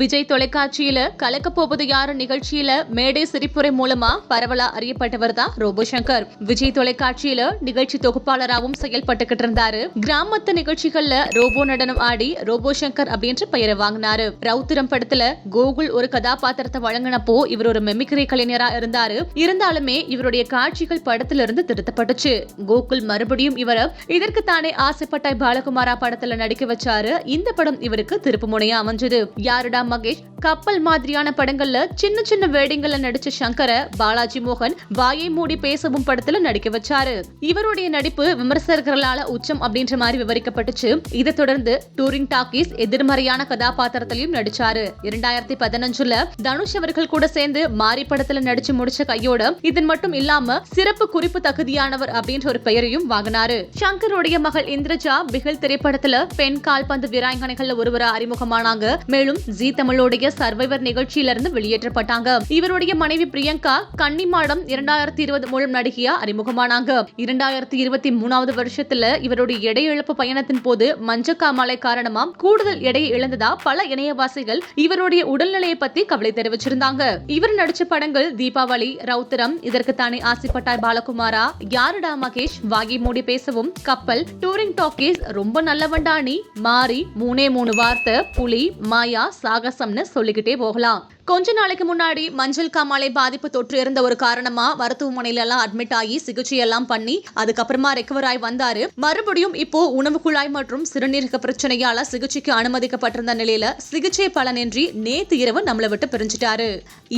விஜய் தொலைக்காட்சியில கலக்க போவது யாரு நிகழ்ச்சியில மேடை சிரிப்புரை மூலமா பரவலா அறியப்பட்டவர் தான் ரோபோ சங்கர் விஜய் தொலைக்காட்சியில நிகழ்ச்சி தொகுப்பாளராகவும் செயல்பட்டுக்கிட்டு இருந்தாரு. கிராமத்து நிகழ்ச்சிகள்ல ரோபோ நடனம் ஆடி ரோபோ சங்கர் அப்படின்ற பெயரை வாங்கினாரு. ரவுத்திரம் படத்துல கோகுல் ஒரு கதாபாத்திரத்தை வழங்கினப்போ இவர் ஒரு மெமிக்ரி கலைஞரா இருந்தாரு. இருந்தாலுமே இவருடைய காட்சிகள் படத்துல இருந்து திருத்தப்பட்டுச்சு. கோகுல் மறுபடியும் இவர இதற்கு தானே ஆசைப்பட்டாய் பாலகுமாரா படத்துல நடிக்க வச்சாரு. இந்த படம் இவருக்கு திருப்பு முனையா அமைஞ்சது. யாருடா மகேஷ் கப்பல் மாதிரியான படங்கள்ல சின்ன சின்ன வேடிங்கள்ல நடிச்ச சங்கர பாலாஜி மோகன் வாயை மூடி பேசவும் படத்துல நடிக்க வச்சாரு. இவருடைய நடிப்பு விமர்சகர்களால உச்சம் அப்படின்ற மாதிரி விவரிக்கப்பட்டுச்சு. இதை தொடர்ந்து டூரிங் டாக்கீஸ் எதிர்மறையான கதாபாத்திரத்திலையும் நடிச்சாரு. இரண்டாயிரத்தி பதினஞ்சுல தனுஷ் அவர்கள் கூட சேர்ந்து மாரி படத்துல நடிச்சு முடிச்ச கையோட இதன் மட்டும் இல்லாம சிறப்பு குறிப்பு தகுதியானவர் அப்படின்ற ஒரு பெயரையும் வாங்கினாரு. சங்கருடைய மகள் இந்திரஜா பிகில் திரைப்படத்துல பெண் கால்பந்து வீராங்கனைகள்ல ஒருவரா அறிமுகமானாங்க. மேலும் ஜி தமிழோடைய சர்வைவர் நிகழ்ச்சியில இருந்து வெளியேற்றப்பட்டாங்க. இவருடைய மனைவி பிரியங்கா கன்னிமாடம் இரண்டாயிரத்தி இருபது மூலம் நடிகையா அறிமுகமானாங்க. இரண்டாயிரத்தி இருபத்தி மூணாவது வருஷத்துல இவருடைய எடை இழப்பு பயணத்தின் போது மஞ்சக்கா மாலை காரணமா கூடுதல் எடையை இழந்ததா பல இணையவாசிகள் இவருடைய உடல்நிலையை பத்தி கவலை தெரிவிச்சிருந்தாங்க. இவர் நடிச்ச படங்கள் தீபாவளி ரவுத்திரம் இதற்கு தானே ஆசைப்பட்டாய் பாலகுமாரா யாருடா மகேஷ் வாகி மூடி பேசவும் கப்பல் டூரிங் டாக்கீஸ் ரொம்ப நல்லவண்டானி மாறி மூணே மூணு வார்த்தை புலி மாயா சாகசம்னு சொல்லிக்கிட்டே போகலாம். கொஞ்ச நாளைக்கு முன்னாடி மஞ்சள் காமாலை பாதிப்பு தொற்று இருந்த ஒரு காரணமா மருத்துவமனையில எல்லாம் அட்மிட் ஆகி சிகிச்சை எல்லாம் பண்ணி அதுக்கப்புறமா ரெக்கவர் ஆகி வந்தாரு. மறுபடியும் இப்போ உணவு குழாய் மற்றும் சிறுநீரக பிரச்சனையால சிகிச்சைக்கு அனுமதிக்கப்பட்டிருந்த நிலையில சிகிச்சை பலனின்றி நேத்து இரவு நம்மளை விட்டு பிரிஞ்சிட்டாரு.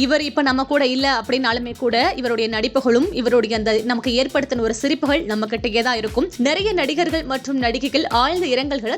இவர் இப்ப நம்ம கூட இல்ல அப்படின்னாலுமே கூட இவருடைய நடிப்புகளும் இவருடைய அந்த நமக்கு ஏற்படுத்தின ஒரு சிரிப்புகள் நம்ம கிட்டேயே தான் இருக்கும். நிறைய நடிகர்கள் மற்றும் நடிகைகள் ஆழ்ந்த இரங்கல்களை